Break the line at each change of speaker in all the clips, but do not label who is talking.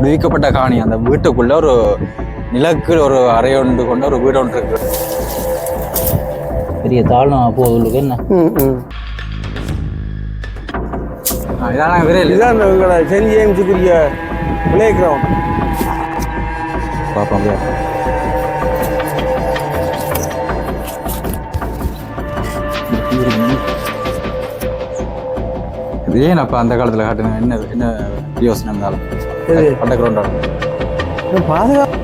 விதிக்கப்பட்ட காணி. அந்த வீட்டுக்குள்ள ஒரு நிலக்கு ஒரு அறை ஒன்று கொண்ட ஒரு வீடு ஒன்று இருக்கு.
பெரிய தாழ்வு போகுது என்ன?
ம் ம்.
ஆ, இதான
இதுதான் எங்களோட சென்ட் ஜேம்ஸுக்குரிய பிளே கிரவுண்ட்
பார்ப்போம் ஏன் அப்போ அந்த காலத்தில் காட்டுங்க என்ன என்ன யோசனை இருந்தாலும்? அண்டர் கிரவுண்ட்
பாதுகாப்பு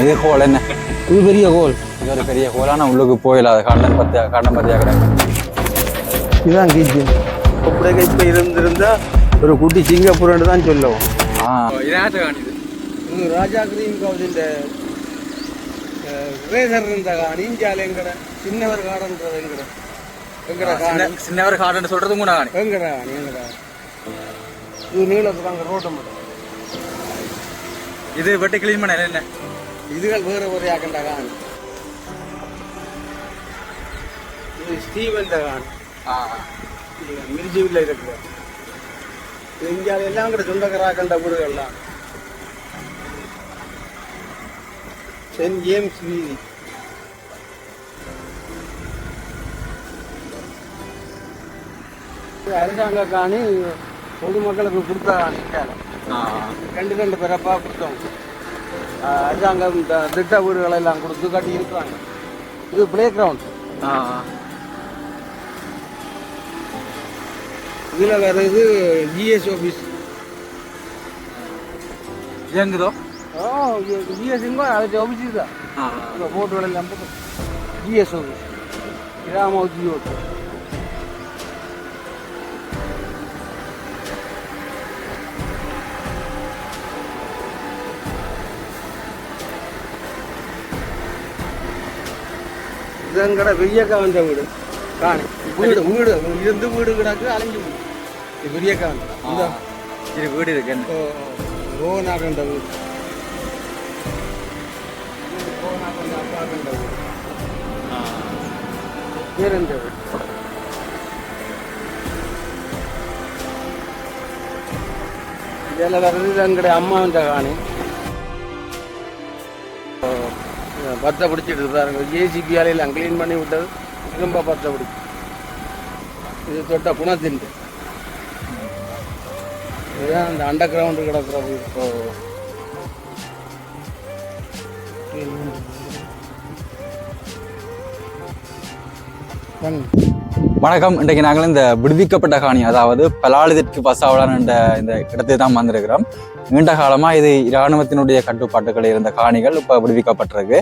இது ஹோல் என்ன?
இது பெரிய கோல்
இது ஒரு பெரிய ஹோல் ஆனால் உள்ளுக்கு போயில. அது காண்டன் பத்தியா காண்டன் பத்தியா கிடக்கு.
இதுதான் கிச்சன் அப்படியே இப்போ இருந்திருந்தா ஒரு குட்டி சிங்கப்பூர்னு தான் சொல்லுவோம்.
ஆ. இதாட்டு காணிது
இது ராஜா கிரீம் கவுதிൻ്റെ ரேசர் இருந்த காணி இந்தியாவில் எங்கட சின்னவர் காடன்றது எங்கட எங்கட காணி
சின்னவர் காடுன்னு சொல்றதும் கூட காணி
எங்கட காணி எங்கட இது நீளத்துக்கு அங்கே மட்டும்
இது வெட்டி கிளீன் பண்ண என்ன
இதுகள் வேறு ஒரு ஆக்கண்ட காணி இது ஸ்டீவன் காணி மிர்ஜிவில் இருக்குது இந்தியாவில் எல்லாம் கூட சொந்தக்காராக்கண்ட வீடுகள்லாம் சென்ட் ஜேம்ஸ் வீதி இது அரசாங்க காணி பொதுமக்களுக்கு கொடுத்த ரெண்டு ரெண்டு பிறப்பா கொடுத்தோம். அரசாங்கம் இந்த திட்ட வீடுகளை எல்லாம் கொடுத்து கட்டி இருக்கிறாங்க. இது பிளே கிரவுண்ட் இதில் வேற இது ஜிஎஸ் ஆஃபீஸ்
இயங்குதோ?
ஓ ஜிஎஸ் இங்கோ அது ஆஃபீஸ் தான் இந்த போட்டுகள் எல்லாம் ஜிஎஸ் ஆஃபீஸ் கிராம உத்தியோக இதங்கட பெரியக்கா வந்த வீடு காணி வீடு வீடு இருந்து வீடு கிடக்கு அலைஞ்சு போய் இது பெரியக்கா வந்த இந்த
இது வீடு
பேரண்ட வீடு இதில் வர்றது எங்களுடைய அம்மாவின் காணி. பத்தை பிடிச்சிட்டு பாருங்க ஜேசிபி ஆலையில் க்ளீன் பண்ணி விட்டது. திரும்ப பத்தை பிடிச்சி. இது தொட்ட குணத்தின். இதுதான் அந்த அண்டர் கிரவுண்டு கிடக்கிற இப்போ
வணக்கம். இன்றைக்கு நாங்கள் இந்த விடுவிக்கப்பட்ட காணி அதாவது பலாளிதற்கு பசாவலான் என்ற இந்த இடத்தை தான் வந்திருக்கிறோம். நீண்ட காலமாக இது இராணுவத்தினுடைய கட்டுப்பாட்டுகள் இருந்த காணிகள் இப்போ விடுவிக்கப்பட்டிருக்கு.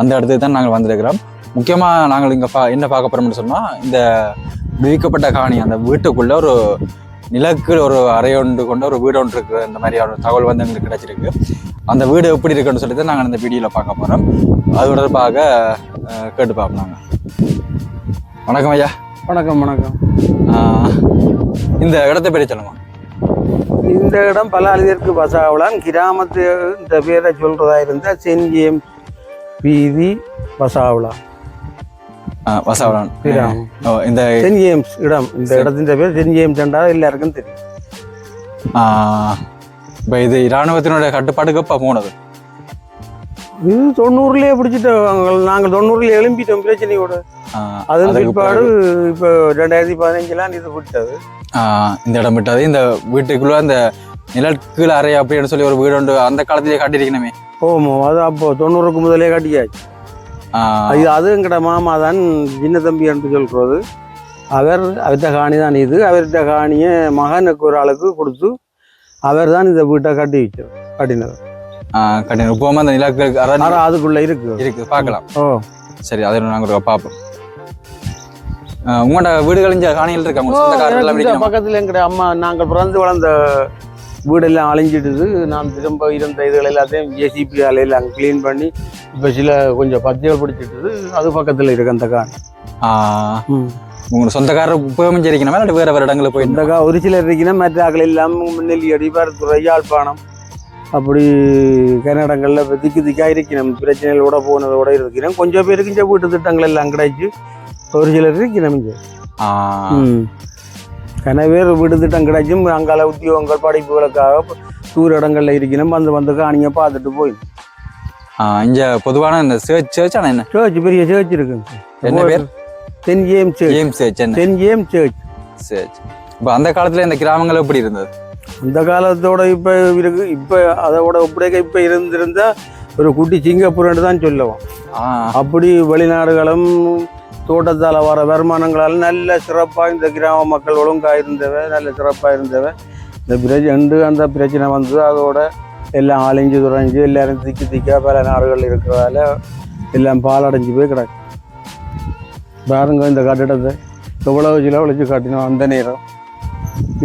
அந்த இடத்துக்கு தான் நாங்கள் வந்திருக்கிறோம். முக்கியமாக நாங்கள் இங்கே பா என்ன பார்க்க போகிறோம்னு சொன்னால் இந்த விடுவிக்கப்பட்ட காணி அந்த வீட்டுக்குள்ளே ஒரு நிலக்கு ஒரு அறை ஒன்று கொண்ட ஒரு வீடு ஒன்று இருக்குது இந்த மாதிரியான ஒரு தகவல் வந்து எங்களுக்கு கிடைச்சிருக்கு. அந்த வீடு எப்படி இருக்குன்னு சொல்லி தான் நாங்கள் இந்த வீடியோவில் பார்க்க போகிறோம் அது தொடர்பாக கேட்டு பார்ப்போம் நாங்கள் வணக்கம் ஐயா.
வணக்கம் வணக்கம்.
இந்த இடத்தை பற்றி சொல்லுங்க.
இந்த இடம் பலாலிதற்கு பசாவளான் கிராமத்து இந்த பேரை சொல்றதா இருந்தால் ஜேம்ஸ் வீதி பசாவளா
ஆஹ் வசாவளான்
கிராமம்.
இந்த
சென்ட் ஜேம்ஸ் இடம். இந்த இடத்தின் பேர் சென்ட் ஜேம்ஸ் என்றால் எல்லாருக்கும் தெரியும்.
இப்போ இது இராணுவத்தினுடைய கட்டுப்பாட்டுக்கு இப்போ போனது?
இது தொண்ணூறுலயே பிடிச்சிட்டு நாங்கள் தொண்ணூறுல எழும்பிட்டோம். பிரச்சனையோட. அதன் பிற்பாடு இப்போ ரெண்டாயிரத்தி பதினஞ்சுலாம் இது விட்டது
இந்த இடம் விட்டது. இந்த வீட்டுக்குள்ள அந்த நிலக்கீழ அறை அப்படின்னு சொல்லி ஒரு வீடு உண்டு. அந்த காலத்திலேயே காட்டியிருக்கணுமே.
ஓமோ அது அப்போ தொண்ணூறுக்கு முதலே கட்டியாச்சு. இது அது எங்கட மாமா தான் சின்ன தம்பி என்று சொல்றது அவர் அவர்கிட்ட காணி தான் இது. அவர்கிட்ட காணியை மகனுக்கு ஒரு ஆளுக்கு கொடுத்து அவர் தான் இந்த வீட்டை கட்டி வச்சார் கட்டினது.
ஆஹ் கட்டின இப்போ அந்த
ஆனால் அதுக்குள்ள இருக்கு.
இருக்கு. பார்க்கலாம்.
ஓ.
சரி அதை நாங்கள் பார்ப்போம். உங்களோட வீடுகள் இங்க காணிகள் இருக்கா? உங்க சொந்தக்காரர்கள் எல்லாம்
இந்த
இருக்கணுமா?
பக்கத்தில் எங்கட அம்மா நாங்கள் பிறந்து வளர்ந்த வீடெல்லாம் அழிஞ்சிடுது. நான் திரும்ப இருந்த இதுகள் எல்லாத்தையும் ஜேசிபி அலையில் க்ளீன் பண்ணி இப்போ சில கொஞ்சம் பத்திகள் பிடிச்சிட்டுது. அது பக்கத்தில் இருக்கு அந்த காணி.
ஆஹ்
ம்.
உங்க சொந்தக்காரர் உபயோகம் இருக்கணுமா இல்லாட்டி வேற வேற இடங்களுக்கு போயிருந்தா
இந்த ஒரு சிலர் இருக்கீங்கன்னா மற்ற ஆக்கள் இல்லாமல் நெல்லியடி பருத்துறை யாழ்ப்பாணம். அப்படி கன்னடங்களில் திக்கு திக்காக இருக்கணும். பிரச்சனைகளோட போனதோட இருக்கிறோம் கொஞ்சம் பேருக்கு இந்த வீட்டு திட்டங்கள் எல்லாம் கிடைச்சு ஒரு சிலர் இருக்கணும் இங்கே
ஆ,
ம். கன பேர் வீடு திட்டம் கிடைச்சும் அங்கால உத்தியோகங்கள் படிப்புகளுக்காக தூர இடங்கள்ல இருக்கணும். வந்து வந்து காணிங்க பார்த்துட்டு போய்
இங்க பொதுவான இந்த சேர்ச் சேர்ச் ஆனா என்ன?
சேர்ச் பெரிய சேர்ச் இருக்குங்க
என்ன பேர்?
தென் ஏம் சேர்ச்
கேம் சேர்ச்
தென் ஏம் சேர்ச்
சேர்ச் இப்போ அந்த காலத்துல இந்த கிராமங்கள் எப்படி இருந்தது?
அந்த காலத்தோட இப்போ இருக்கு. இப்போ அதோட இப்படியே இப்போ இருந்திருந்தா ஒரு குட்டி சிங்கப்பூர்னு தான் சொல்லுவோம் அப்படி வெளிநாடுகளும் தோட்டத்தால் வர வருமானங்களால் நல்ல சிறப்பாக இந்த கிராம மக்கள் ஒழுங்காக இருந்தவ நல்ல சிறப்பாக இருந்தவ இந்த பிரச்சனை அந்த பிரச்சனை வந்து அதோட எல்லாம் அழிஞ்சு துறைஞ்சு எல்லாரும் திக்கி திக்கா பல நாடுகள் இருக்கிறதால எல்லாம் பாலடைஞ்சு போய் கிடக்கு. பாருங்க இந்த கட்டிடத்தை. எவ்வளவு செலவழிச்சு காட்டினோம் அந்த நேரம்.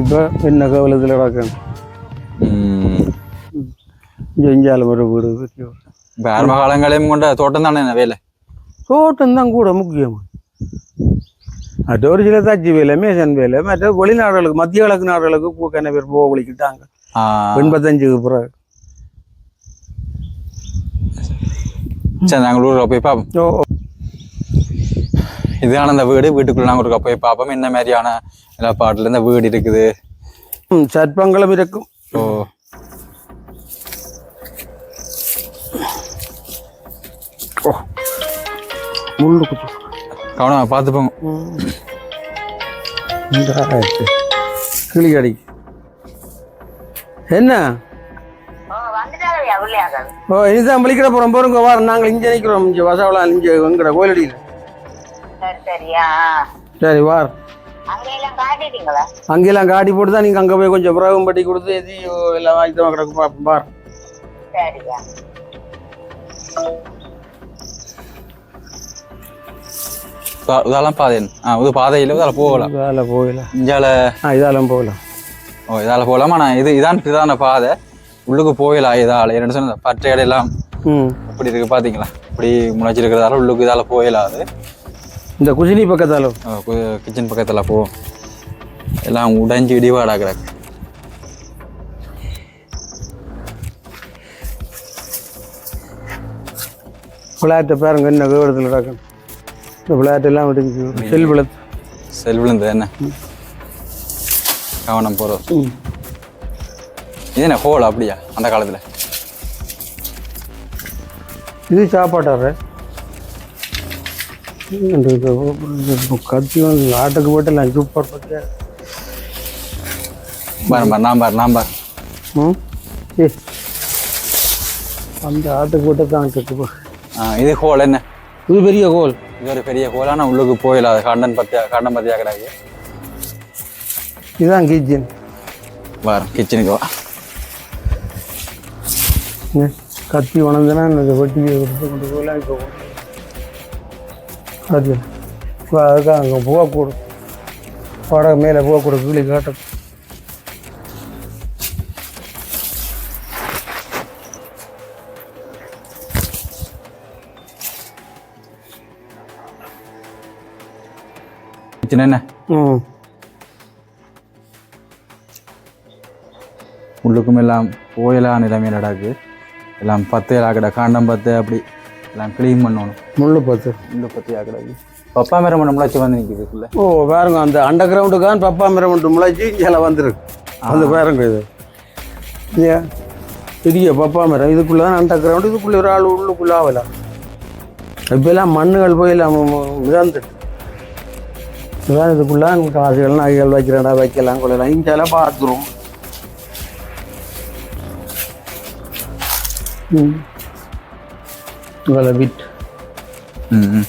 இப்போ என்ன கவலத்தில் கிடக்கணும்
ம்.
இங்கே இஞ்சாலும் ஒரு வீடு.
இப்ப ஆரம்ப காலங்களையும் கொண்ட தோட்டம் தானே வேலை?
தோட்டம் தான் கூட முக்கியம். மற்ற ஒரு சில தச்சு வேலை மேசன் வேலை மற்ற வெளிநாடுகளுக்கு மத்திய கிழக்கு நாடுகளுக்கு கூக்கன பேர் போக வலிக்கிட்டாங்க எண்பத்தஞ்சுக்கு பிறகு.
சரி நாங்கள் ஊரில் போய் பார்ப்போம் இதுதான அந்த வீடு? வீட்டுக்குள்ள நாங்கள் ஒருக்கா போய் பார்ப்போம் என்ன மாதிரியான நிலப்பாட்டில் இந்த வீடு இருக்குது?
சர்ப்பங்களும் இருக்கும்.
ஓ.
ஓ. முள்ளு குத்து.
கவனமா பார்த்து போங்க.
இந்த ஆயிடுச்சு. கிளி கடி என்ன? ஓ இனிதான் விழிக்கிற போகிறோம் போகிறோங்க வாரம் நாங்கள் இங்கே நிற்கிறோம். இங்கே வசவலாம் இங்கே எங்கட கோயிலடியில்.
சரி சரியா?
சரி வார்.
அங்கெல்லாம்
காட்டி போட்டு தான் நீங்கள் அங்கே போய் கொஞ்சம் புறவும் பட்டி கொடுத்து எது எல்லாம் வாங்கி தான் கிடக்கு. பார்ப்போம் பார்.
இதெல்லாம் பாதை ஆ இது பாதையில் இதால் போகலாம்.
இதால போகலாம்.
இஞ்சால
ஆ இதெல்லாம் போகலாம்.
ஓ இதால் போகலாம்? ஆனால் இது இதான் பிரதான பாதை. உள்ளுக்கு போகலாம் இதால்? என்ன சொன்ன பற்ற இடையெல்லாம்
ம்.
இப்படி இருக்கு பார்த்தீங்களா இப்படி முளைச்சிருக்கிறதால உள்ளுக்கு இதால் போகலாது
இந்த குசினி பக்கத்தால?
கிச்சன் பக்கத்தில் போ. எல்லாம் உடைஞ்சு இடிபாடா கிடக்கு.
விளையாட்டை பாருங்க என்ன விவரத்தில் நடக்கணும் இந்த விளையாட்டெல்லாம் விடுஞ்சு செல் விளத்து
செல் விழுந்து என்ன? கவனம் போகிறோம் இது என்ன ஹோல் அப்படியா அந்த காலத்தில்?
இது சாப்பாட்டாரு இந்த இது இது கத்தி வந்து ஆட்டுக்கு போட்டெல்லாம் சூப்பர் பத்தியா?
பாரு பாரு நான் பாரு நான் பாரு.
ம். ஏ அந்த ஆட்டுக்கு போட்ட தான் கட்டு
ஆ, இது ஹோல் என்ன?
இது பெரிய கோல்
இது ஒரு பெரிய ஹோல் ஆனால் உள்ளுக்கு போயிடலாம் கண்டன் பத்தியா கண்டன் பத்தியா கிடக்கு.
இதுதான் கிச்சன்.
பாரு கிச்சனுக்கு வா.
கத்தி உணர்ந்தனா இந்த வெட்டி கொண்டு போகலாம் இப்போ அது அதுக்காக அங்கே போகக்கூடும் படகு மேலே போகக்கூடும் கீழே காட்டும்
கிச்சன் என்ன? உள்ளுக்கும் எல்லாம் போயிலா நிலைமையில் கிடக்கு எல்லாம் பத்து கிட காண்டம் பத்து அப்படி எல்லாம் க்ளீன் பண்ணணும்.
முள்ளு பத்து.
உள்ள பத்தியா கிடக்கு பப்பா மரம் ஒன்று முளைச்சி வந்து நிற்குதுக்குள்ள
ஓ பாருங்க அந்த அண்டர் கிரவுண்டுக்கான் பப்பா மரம் ஒன்று முளைச்சி இங்கே வந்துருக்கு. அந்த பாருங்க இது. இல்லையா பெரிய பப்பா மரம் இதுக்குள்ளே தான் அண்டர் கிரவுண்டு இதுக்குள்ளே ஒரு ஆள் உள்ளுக்குள்ளே ஆகலாம் இப்போல்லாம் மண்ணுகள் போய் எல்லாம் மிதந்துட்டு. இதான் இதுக்குள்ளே காசுகள் நகைகள் வைக்கிறடா வைக்கலாம் கொள்ளலாம் இங்கெல்லாம் பாத்ரூம் ம். இவ்வளோ விட்
ம்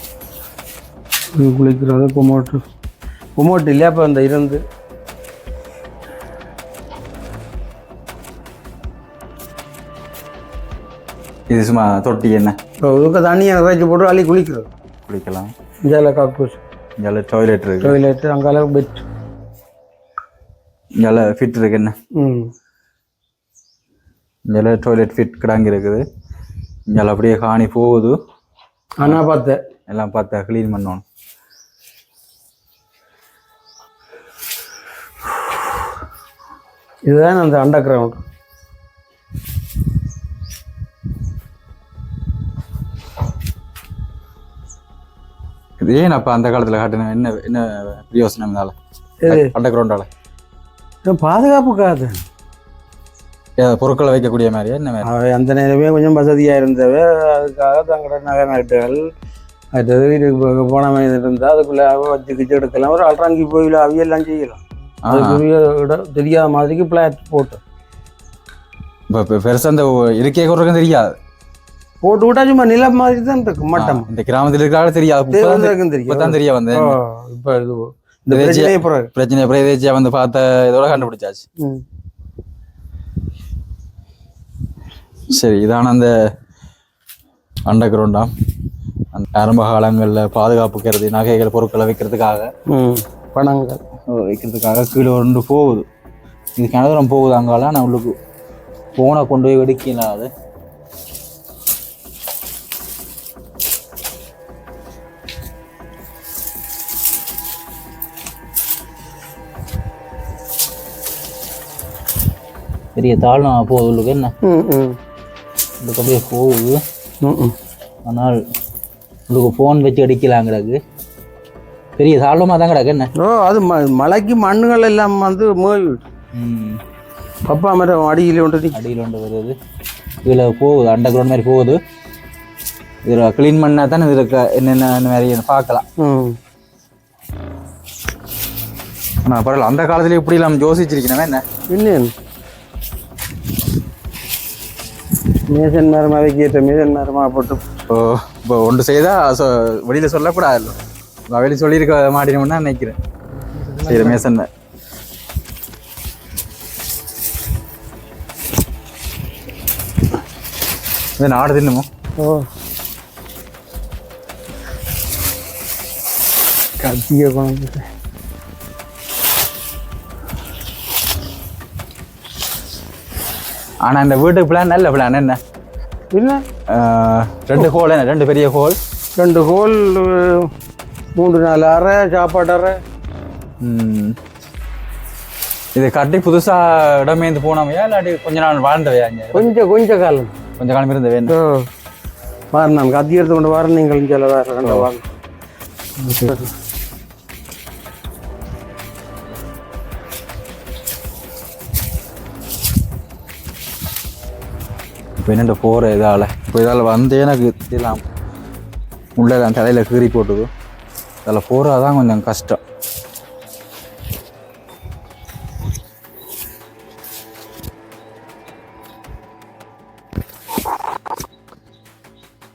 குளிக்கிறது கொமோட்டு. கொமோட்டு இல்லையா இப்போ அந்த இருந்து
இது சும்மா தொட்டி என்ன?
இப்போ இதுக்கு தண்ணியை நிறைச்சி போட்டு அள்ளி குளிக்கிறது.
குளிக்கலாம்.
இந்தியாவில் காக்கூஸ்.
இங்கே டாய்லெட் இருக்கு
டாய்லெட்டு அங்கால பெட்
இங்கே ஃபிட் இருக்கு என்ன
ம்.
இங்கே டாய்லெட் ஃபிட் கிடாங்க இருக்குது. இங்கே அப்படியே காணி போகுது.
ஆனால் பார்த்தேன்.
எல்லாம் பார்த்தா க்ளீன் பண்ணணும்.
இதுதான் அந்த அண்டர் கிரவுண்ட்
இது ஏன் அப்ப அந்த காலத்துல காட்டின என்ன என்ன பிரயோசனம் இருந்தால? அண்டர் கிரவுண்டால
பாதுகாப்புக்காக
பொருட்களை வைக்கக்கூடிய மாதிரியா? என்ன
அவை அந்த நேரமே கொஞ்சம் வசதியாக இருந்தவை அதுக்காக தங்களோட நகை நட்டுகள் அடுத்தது வீட்டுக்கு போன மனிதன் இருந்தால் அதுக்குள்ளே வச்சு கிச்சு எடுக்கலாம். ஒரு அல்றாங்கி போயில அவையெல்லாம் செய்யலாம். அதுக்குரிய இடம் தெரியாத மாதிரிக்கு பிளாட் போட்டு.
இப்ப இப்ப பெருசா அந்த இருக்கே கொடுக்கும் தெரியாது.
போட்டு விட்டா சும்மா நிலம் மாதிரி தான் இருக்கு மட்டம்.
இந்த கிராமத்துல இருக்கிறாலும் தெரியாது. தெரிய வந்தேன்.
ஓ, இப்ப இது இந்த
பிரச்சனை எதாச்சியா வந்து பார்த்த இதோட கண்டுபிடிச்சாச்சு. சரி இதான அந்த அண்டர் கிரவுண்டாம் அந்த ஆரம்ப காலங்களில் பாதுகாப்பு கருதி நகைகள் பொருட்களை வைக்கிறதுக்காக.
பணங்கள்.
வைக்கிறதுக்காக கீழே ஒன்று போகுது. இது கிணதுரம் போகுது அங்கால நான் உள்ளுக்கு போனை கொண்டு போய் வெடிக்கலாம் அது பெரிய தாழ்வு போகுது உள்ளுக்கு என்ன? உள்ளுக்கு அப்படியே போகுது. ஆனால் உங்களுக்கு ஃபோன் வச்சு அடிக்கலாம் கிடக்கு பெரிய தாழ்வமாக தான் கிடக்கு என்ன?
ஓ அது ம மலைக்கு மண்ணுகள் எல்லாம் வந்து மூவி
ம்.
பப்பா மரம் அடியில் ஒன்று.
அடியில் ஒன்று வருது. இதில் போகுது அண்டர் கிரவுண்ட் மாதிரி போகுது. இதில் க்ளீன் பண்ணால் தான் இதில் என்னென்ன மாதிரி பார்க்கலாம். ஆனால் பரவாயில்ல அந்த காலத்துல இப்படி நம்ம யோசிச்சிருக்கணும் என்ன?
இன்னும் மேசன் மரமாக வைக்கிட்ட மேசன் மரமாக போட்டு.
இப்போ இப்போ ஒன்று செய்தால் சொ வெளியில் சொல்லக்கூடாது. வெளியில் சொல்லியிருக்க மாட்டினோம்னா நினைக்கிறேன். சரி மேசன் இது நாடு தின்னுமோ?
ஓ. கத்திய
ஆனால் இந்த வீட்டுக்கு பிளான் நல்ல பிளான் என்ன?
இல்லை
ரெண்டு ஹோல் என்ன? ரெண்டு பெரிய ஹோல்
ரெண்டு ஹோல் மூன்று நாலு அறை சாப்பாடு அறை.
இது கட்டி புதுசா இடமேந்து போனவையா இல்லாட்டி கொஞ்ச நாள் வாழ்ந்தவையா
கொஞ்சம் கொஞ்ச காலம்.
கொஞ்ச காலம் இருந்தவே என்ன?
ஓ வாரம் நான் கத்தி எடுத்து கொண்டு வரேன் நீங்கள் இங்கே வேறு
என்னென்ன போகிற இதால் இப்போ இதால் வந்து எனக்கு இதெல்லாம் உள்ளே தான் தலையில் கீறி போட்டுது அதில் போகிறது தான் கொஞ்சம் கஷ்டம்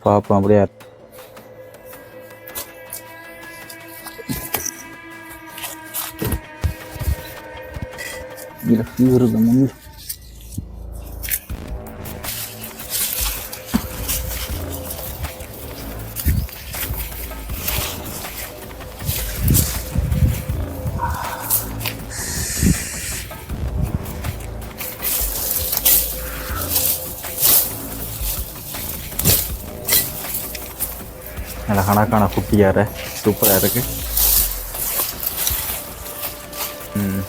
பார்ப்போம் அப்படியே இருக்கு முன்னு நல்ல கணக்கான குட்டியார சூப்பராக இருக்கு ம்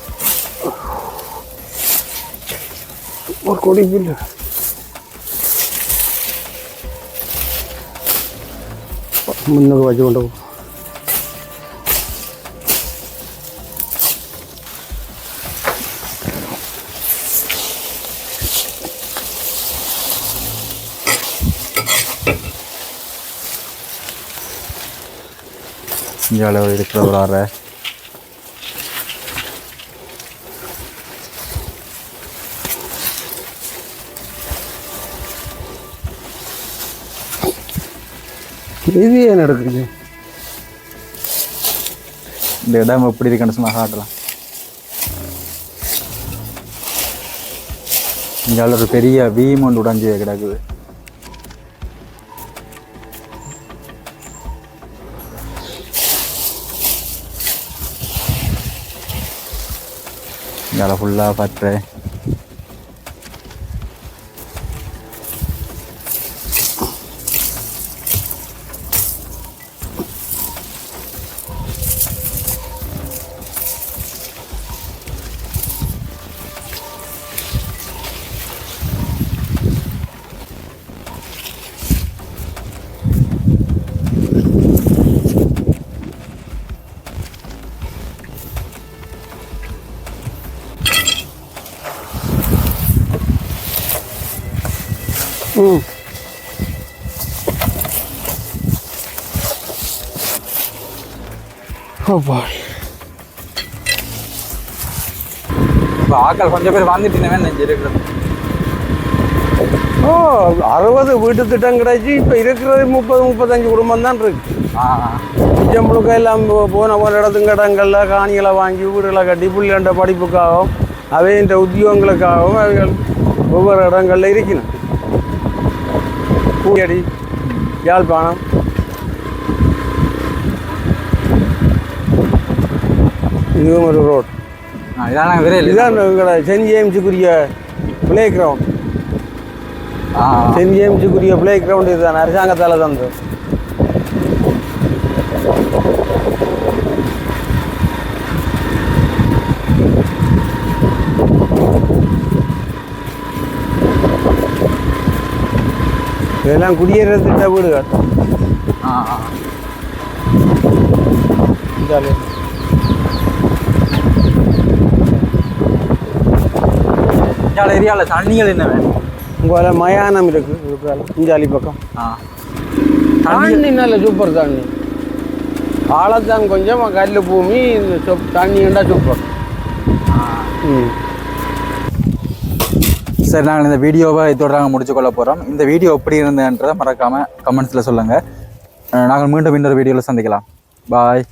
ஒரு கொடி புல்லு முன்னுக்கு வச்சு கொண்டு போ.
இங்கே அளவு இருக்கிற ஒரு அறை.
இது ஏன் எடுக்குது
இந்த இடம் எப்படி இருக்குன்னு சும்மா காட்டலாம். இங்கே ஒரு பெரிய வீம் ஒன்று உடைஞ்சு கிடக்குது. இங்கே ஃபுல்லாக பற்று இப்போ ஆக்கள் கொஞ்சம் பேர் வந்துட்டு நெஞ்சு இருக்கிறது.
ஓ அறுபது வீட்டு திட்டம் கிடைச்சி இப்போ இருக்கிறது முப்பது முப்பத்தஞ்சு குடும்பம் தான் இருக்கு. மிச்சம் முழுக்க எல்லாம் போன போன இடத்துங்க இடங்கள்ல காணிகளை வாங்கி வீடுகளை கட்டி புள்ளியண்ட படிப்புக்காகவும் அவையின் உத்தியோகங்களுக்காகவும் அவைகள் ஒவ்வொரு இடங்கள்ல இருக்கணும் பூயடி யாழ்ப்பாணம் இதுவும் ஒரு ரோட்
ஆ, இதான் விரையில்
இதுதான் எங்களோட சென்ட் ஜேம்ஸுக்குரிய பிளே கிரவுண்ட்
ஆ.
சென்ட் ஜேம்ஸுக்குரிய பிளே கிரவுண்ட் இதுதான் அரசாங்கத்தால் தந்தது. இதெல்லாம் குடியேற திட்ட வீடுகள்
ஆ ஆ. இந்த ஏரியாவில் தண்ணிகள் என்ன வேணும்?
உங்களை மயானம் இருக்கு இருக்கால இஞ்சாலி பக்கம்.
ஆ. தண்ணி
தண்ணி நல்ல சூப்பர் தண்ணி. ஆழத்தான் கொஞ்சம் கல் பூமி இந்த சொப் தண்ணிண்டா சூப்பர். ம்.
சரி நாங்கள் இந்த வீடியோவை இதோட நாங்கள் முடிச்சு கொள்ள போகிறோம் இந்த வீடியோ எப்படி இருந்ததுன்றதை மறக்காமல் கமெண்ட்ஸில் சொல்லுங்கள் நாங்கள் மீண்டும் இன்னொரு வீடியோவில் சந்திக்கலாம். பாய்